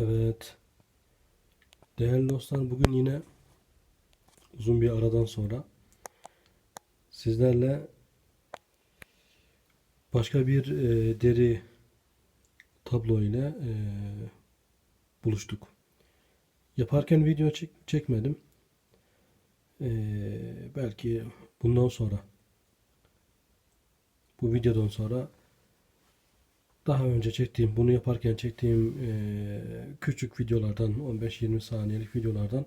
Evet. Değerli dostlar bugün yine uzun bir aradan sonra sizlerle başka bir e, deri tablo ile e, buluştuk. Yaparken video çek- çekmedim. E, belki bundan sonra bu videodan sonra daha önce çektiğim, bunu yaparken çektiğim e, küçük videolardan, 15-20 saniyelik videolardan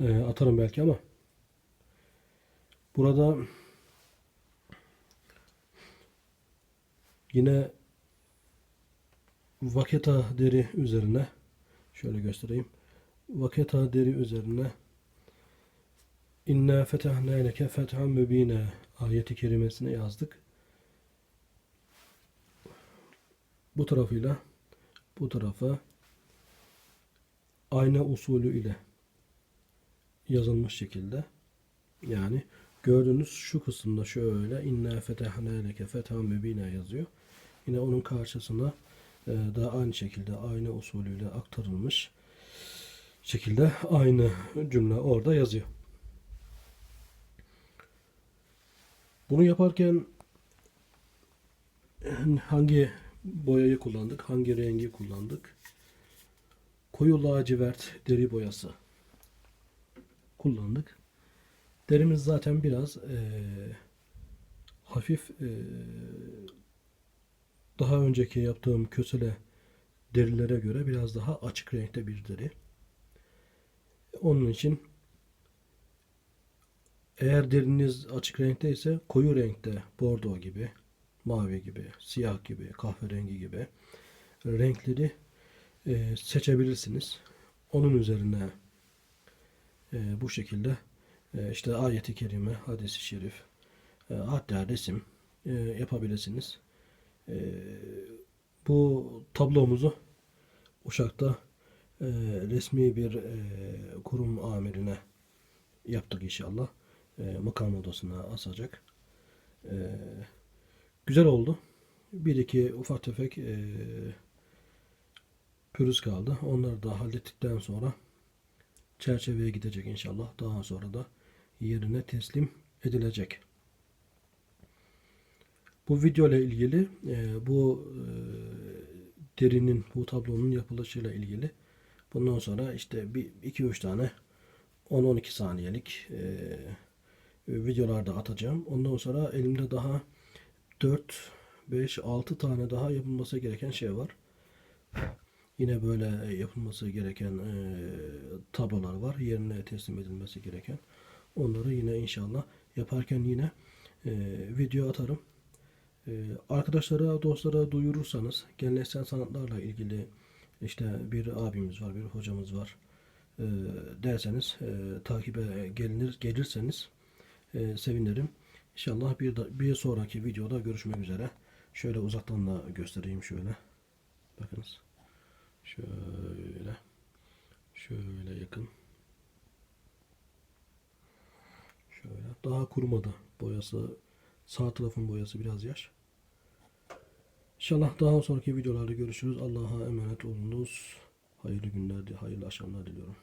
e, atarım belki ama burada yine vaketa deri üzerine şöyle göstereyim. Vaketa deri üzerine İnna fetahna leke fethan mübine ayeti kerimesini yazdık. Bu tarafıyla bu tarafa ayna usulü ile yazılmış şekilde yani gördüğünüz şu kısımda şöyle inna fetahna leke fethan mübine yazıyor. Yine onun karşısına e, da aynı şekilde ayna usulüyle aktarılmış şekilde aynı cümle orada yazıyor. Bunu yaparken hangi boyayı kullandık? Hangi rengi kullandık? Koyu lacivert deri boyası kullandık. Derimiz zaten biraz eee, hafif eee, daha önceki yaptığım kösele derilere göre biraz daha açık renkte bir deri. Onun için eğer deriniz açık renkte ise koyu renkte bordo gibi mavi gibi, siyah gibi, kahverengi gibi renkleri e, seçebilirsiniz. Onun üzerine e, bu şekilde e, işte ayeti kerime, hadisi şerif, e, hatta resim e, yapabilirsiniz. E, bu tablomuzu Uşak'ta e, resmi bir e, kurum amirine yaptık inşallah. E, makam odasına asacak. E, Güzel oldu. Bir iki ufak tefek e, pürüz kaldı. Onları da hallettikten sonra çerçeveye gidecek inşallah. Daha sonra da yerine teslim edilecek. Bu video ile ilgili e, bu e, derinin bu tablonun yapılışıyla ilgili bundan sonra işte bir iki üç tane 10-12 saniyelik e, videolarda atacağım. Ondan sonra elimde daha 4, 5, 6 tane daha yapılması gereken şey var. Yine böyle yapılması gereken e, tablolar var. Yerine teslim edilmesi gereken. Onları yine inşallah yaparken yine e, video atarım. E, arkadaşlara, dostlara duyurursanız geleneksel sanatlarla ilgili işte bir abimiz var, bir hocamız var e, derseniz e, takibe gelinir, gelirseniz e, sevinirim. İnşallah bir, da, bir sonraki videoda görüşmek üzere. Şöyle uzaktan da göstereyim şöyle. Bakınız. Şöyle. Şöyle yakın. Şöyle. Daha kurumadı. Boyası sağ tarafın boyası biraz yaş. İnşallah daha sonraki videolarda görüşürüz. Allah'a emanet olunuz. Hayırlı günler, hayırlı akşamlar diliyorum.